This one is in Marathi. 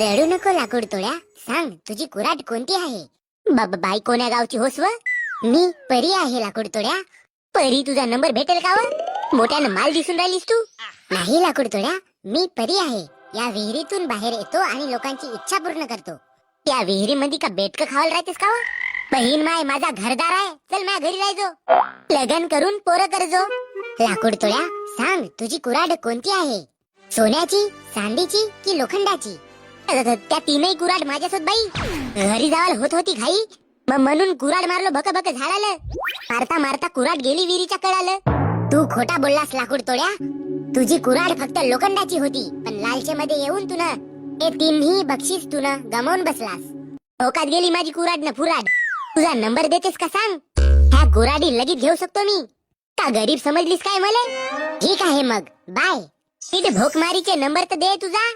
नको लाकूड तोड्या. सांग तुझी कुराट कोणती आहे? बाबा बाई कोण्या गावची होस मी परी आहे लाकूड तोड्या. परी तुझा नंबर भेटेल का मोठ्यानं माल दिसून राहिलीस तू. नाही लाकूड तोड्या मी परी आहे. या विहिरीतून बाहेर येतो आणि लोकांची इच्छा पूर्ण करतो. त्या विहिरीमध्ये का बेटक खावायला राहतेस का बहीण माय माझा घरदार आहे. चल माझ्या घरी राहायचो लग्न करून पोरं करजो. लाकूड तोड्या सांग तुझी कुराड कोणती आहे? सोन्याची चांदीची की लोखंडाची? त्या तीनही कुराड माझ्यासोबत बाई. घरी जावल होत होती घाई. मग म्हणून कुराड मारलो भक भक झाडाल. मारता मारता कुराड गेली विहिरीच्या कळालं तू खोटा बोललास लाकूड तोड्या. तुझी कुराड फक्त लोखंडाची होती. पण लालचेमध्ये येऊन तुला हे तिन्ही बक्षीस तुला गमावून बसलास. धोकात गेली माझी कुराड न फुराड. तुझा नंबर देतेस का सांग? ह्या गुराडी लगेच घेऊ शकतो मी. का गरीब समजलीस काय मले? ठीक आहे मग. बाय. नीट भोकमारीचे नंबर तर दे तुझा.